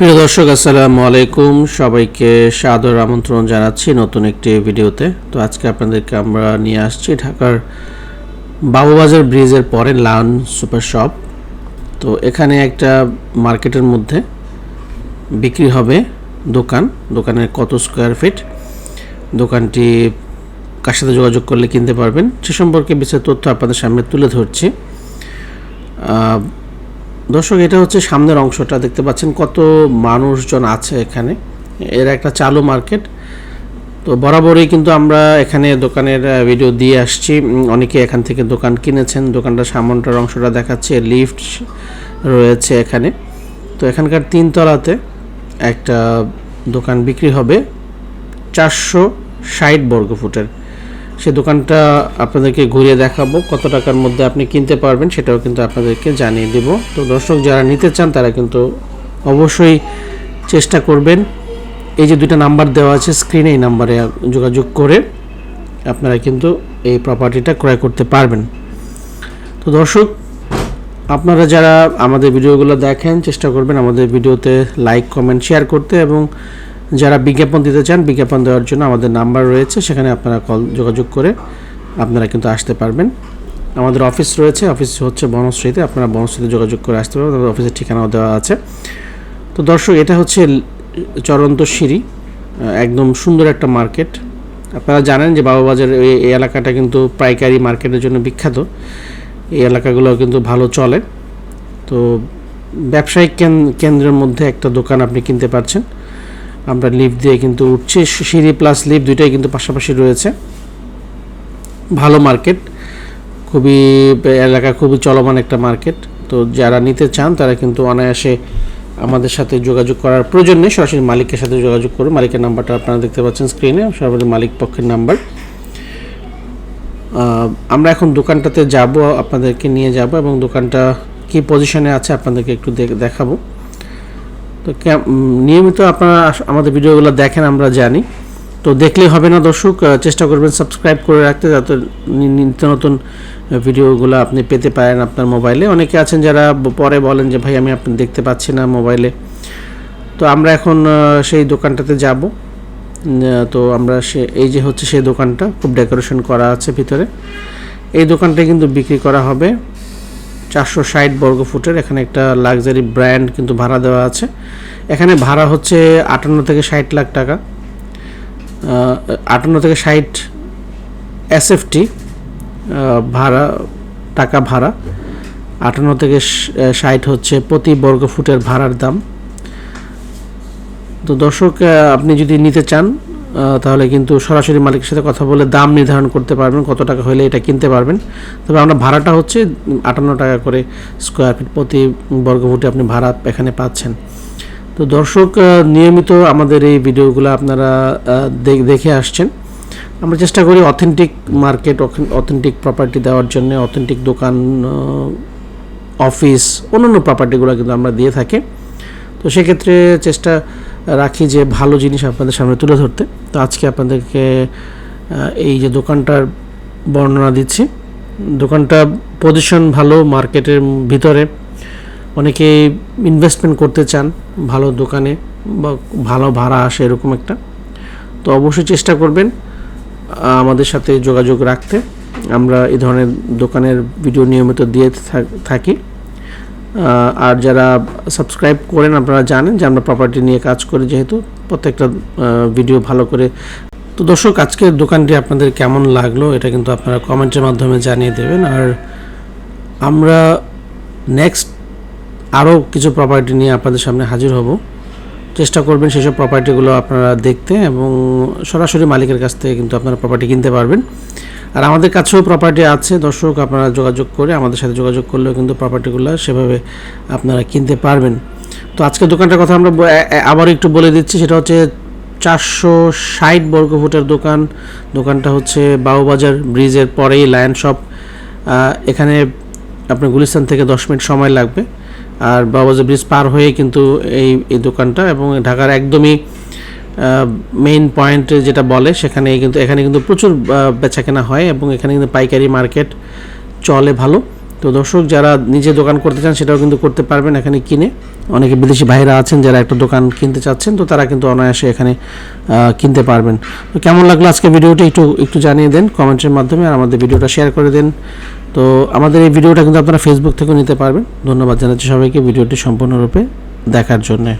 প্রিয় দর্শক, আসসালামু আলাইকুম। সবাইকে সাদর আমন্ত্রণ জানাচ্ছি নতুন একটি ভিডিওতে। তো আজকে আপনাদেরকে আমরা নিয়ে আসছি ঢাকার বাবুবাজার ব্রিজের পরে লান সুপার শপ। তো এখানে একটা মার্কেটের মধ্যে বিক্রি হবে দোকান। দোকানের কত স্কোয়ার ফিট দোকানটি কার সাথে যোগাযোগ করলে কিনতে পারবেন? সে সম্পর্কে বিশেষ তথ্য আপনাদের সামনে তুলে ধরছি। দর্শক, এটা হচ্ছে সামনের অংশটা। দেখতে পাচ্ছেন কত মানুষজন আছে এখানে। এর একটা চালু মার্কেট। তো বরাবরই কিন্তু আমরা এখানে দোকানের ভিডিও দিয়ে আসছি। অনেকে এখান থেকে দোকান কিনেছেন। দোকানটা সামনটার অংশটা দেখাচ্ছে। লিফট রয়েছে এখানে। তো এখানকার তিনতলাতে একটা দোকান বিক্রি হবে চারশো ষাট বর্গ ফুটের সে দোকানটা আপনাদেরকে ঘুরিয়ে দেখাবো, কত টাকার মধ্যে আপনি কিনতে পারবেন সেটাও কিন্তু আপনাদেরকে জানিয়ে দেব। তো দর্শক যারা নিতে চান, তারা কিন্তু অবশ্যই চেষ্টা করবেন। এই যে দুইটা নাম্বার দেওয়া আছে স্ক্রিনে এই নাম্বারে যোগাযোগ করে আপনারা কিন্তু এই প্রপার্টিটা ক্রয় করতে পারবেন। তো দর্শক, আপনারা যারা আমাদের ভিডিওগুলো দেখেন, চেষ্টা করবেন আমাদের ভিডিওতে লাইক কমেন্ট শেয়ার করতে এবং যারা বিজ্ঞাপন দিতে চান, বিজ্ঞাপন দেওয়ার জন্য আমাদের নাম্বার রয়েছে, সেখানে আপনারা কল, যোগাযোগ করে আপনারা কিন্তু আসতে পারবেন। আমাদের অফিস রয়েছে, অফিস হচ্ছে বনশ্রীতে, আপনারা বনশ্রীতে যোগাযোগ করে আসতে পারবেন, আমাদের অফিসের ঠিকানাও দেওয়া আছে। তো দর্শক, এটা হচ্ছে চরন্ত সিঁড়ি একদম সুন্দর একটা মার্কেট। আপনারা জানেন যে বাবাবাজার এই এই এলাকাটা কিন্তু পাইকারি মার্কেটের জন্য বিখ্যাত। এই এলাকাগুলো কিন্তু ভালো চলে। তো ব্যবসায়িক কেন- কেন্দ্রের মধ্যে একটা দোকান আপনি কিনতে পারছেন। আমরা লিফট দিয়ে কিন্তু উঠছি। সিঁড়ি প্লাস লিফট দুইটাই কিন্তু পাশাপাশি রয়েছে। ভালো মার্কেট খুবই, এলাকা খুবই চলমান একটা মার্কেট তো যারা নিতে চান, তারা কিন্তু অনায়াসে আমাদের সাথে যোগাযোগ করার প্রয়োজন নেই। সরাসরি মালিকের সাথে যোগাযোগ করুন। মালিকের নাম্বারটা আপনারা দেখতে পাচ্ছেন স্ক্রিনে সরাসরি মালিক পক্ষের নাম্বার আমরা এখন দোকানটাতে যাব, আপনাদেরকে নিয়ে যাব এবং দোকানটা কি পজিশনে আছে আপনাদেরকে একটু দেখ- দেখাবো। তো নিয়মিত আপনারা আমাদের ভিডিওগুলো দেখেন, আমরা জানি। তো দেখলেই হবে না দর্শক চেষ্টা করবেন সাবস্ক্রাইব করে রাখতে যাতে নিত্য নতুন ভিডিওগুলো আপনি পেতে পারেন আপনার মোবাইলে। অনেকে আছেন যারা পরে বলেন যে, ভাই, আমি আপনি দেখতে পাচ্ছি না মোবাইলে। তো আমরা এখন সেই দোকানটাতে যাব। তো আমরা সে, এই যে হচ্ছে সেই দোকানটা, খুব ডেকোরেশন করা আছে ভিতরে। এই দোকানটা কিন্তু বিক্রি করা হবে। চারশো ষাট বর্গ ফুটের এখানে একটা লাক্সারি ব্র্যান্ড কিন্তু ভাড়া দেওয়া আছে। এখানে ভাড়া হচ্ছে আটান্ন থেকে ষাট লাখ টাকা। আটান্ন থেকে ষাট এসএফটি ভাড়া, টাকা ভাড়া। আটান্ন থেকে ষাট হচ্ছে প্রতি বর্গ ফুটের ভাড়ার দাম। তো দর্শক আপনি যদি নিতে চান তাহলে কিন্তু সরাসরি মালিকের সাথে কথা বলে দাম নির্ধারণ করতে পারবেন, কত টাকা হলে এটা কিনতে পারবেন। তবে আমরা ভাড়াটা হচ্ছে আটান্ন টাকা করে স্কোয়ার ফিট প্রতি বর্গফুটে আপনি ভাড়া এখানে পাচ্ছেন। তো দর্শক নিয়মিত আমাদের এই ভিডিওগুলো আপনারা দেখ- আসছেন। আমরা চেষ্টা করি অথেন্টিক মার্কেট অথেন্টিক প্রপার্টি দেওয়ার জন্য অথেন্টিক দোকান অফিস অন্যান্য প্রপার্টিগুলো কিন্তু আমরা দিয়ে থাকি। তো সেক্ষেত্রে চেষ্টা রাখি যে ভালো জিনিস আপনাদের সামনে তুলে ধরতে। তো আজকে আপনাদেরকে এই যে দোকানটার বর্ণনা দিচ্ছি। দোকানটা পজিশন ভালো মার্কেটের ভিতরে। অনেকে ইনভেস্টমেন্ট করতে চান ভালো দোকানে বা ভালো ভাড়া আসে এরকম একটা। তো অবশ্যই চেষ্টা করবেন আমাদের সাথে যোগাযোগ রাখতে। আমরা এই ধরনের দোকানের ভিডিও নিয়মিত দিয়ে থাক- আর যারা সাবস্ক্রাইব করেন, আপনারা জানেন যে আমরা প্রপার্টি নিয়ে কাজ করি যেহেতু প্রত্যেকটা ভিডিও ভালো করে। তো দর্শক, আজকের দোকানটি আপনাদের কেমন লাগল এটা কিন্তু আপনারা কমেন্টের মাধ্যমে জানিয়ে দেবেন। আর আমরা নেক্সট আরও কিছু প্রপার্টি নিয়ে আপনাদের সামনে হাজির হব। চেষ্টা করবেন সেসব প্রপার্টিগুলো আপনারা দেখতে এবং সরাসরি মালিকের কাছ থেকে কিন্তু আপনারা প্রপার্টি কিনতে পারবেন। আর আমাদের কাছেও প্রপার্টি আছে। দর্শক, আপনারা যোগাযোগ করে আমাদের সাথে যোগাযোগ করলেও কিন্তু প্রপার্টিগুলো সেভাবে আপনারা কিনতে পারবেন। তো আজকে দোকানটার কথা আমরা আবার একটু বলে দিচ্ছি, সেটা হচ্ছে চারশো ষাট বর্গ ফুটের দোকান। দোকানটা হচ্ছে বাউবাজার ব্রিজের পরেই লায়ন শপ। এখানে আপনার গুলিস্তান থেকে দশ মিনিট সময় লাগবে। আর বাবাজার ব্রিজ পার হয়ে কিন্তু এই এই দোকানটা এবং ঢাকার একদমই মেইন পয়েন্ট যেটা বলে, সেখানে কিন্তু এখানে কিন্তু প্রচুর বেচা কেনা হয় এবং এখানে কিন্তু পাইকারি মার্কেট চলে ভালো। তো দর্শক, যারা নিজে দোকান করতে চান, সেটাও কিন্তু করতে পারবেন এখানে কিনে। অনেকে বিদেশি ভাইরা আছেন, যারা একটা দোকান কিনতে চাচ্ছেন, তো তারা কিন্তু অনায়াসে এখানে কিনতে পারবেন। তো কেমন লাগল আজকে ভিডিওটা? একটু একটু জানিয়ে দেন কমেন্টের মাধ্যমে, আর আমাদের ভিডিওটা শেয়ার করে দেন। তো আমাদের এই ভিডিওটা কিন্তু আপনারা ফেসবুক থেকেও নিতে পারবেন। ধন্যবাদ জানাচ্ছি সবাইকে ভিডিওটি সম্পূর্ণরূপে দেখার জন্যে।